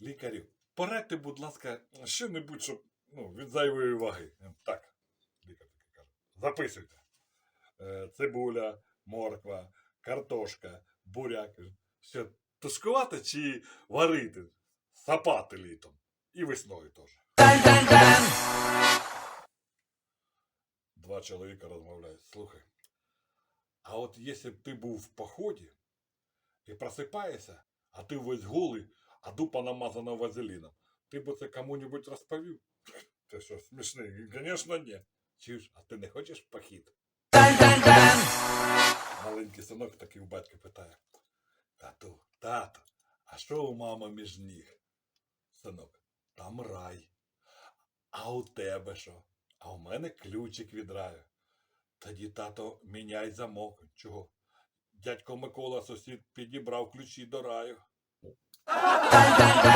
Лікарю, порадьте, будь ласка, що-небудь, щоб ну, від зайвої ваги. Так, лікар такий каже. Записуйте. Е, Цибуля, морква, картошка, буряк. Що, тушкувати чи варити? Сапати літом. І весною теж. Два чоловіка розмовляють. Слухай. А от якщо б ти був в поході і просипаєшся, а ти весь голий, а дупа намазана вазеліном, ти б це кому-нибудь розповів? Ти що, смішний? Звісно, ні. Чуєш, а ти не хочеш похід? Маленький синок такий у батька питає. Тату, тато, а що у мами між ніг? Синок, там рай. А у тебе що? А у мене ключик від раю. Тоді тато міняй замок. Чого? Дядько Микола сусід підібрав ключі до раю. การ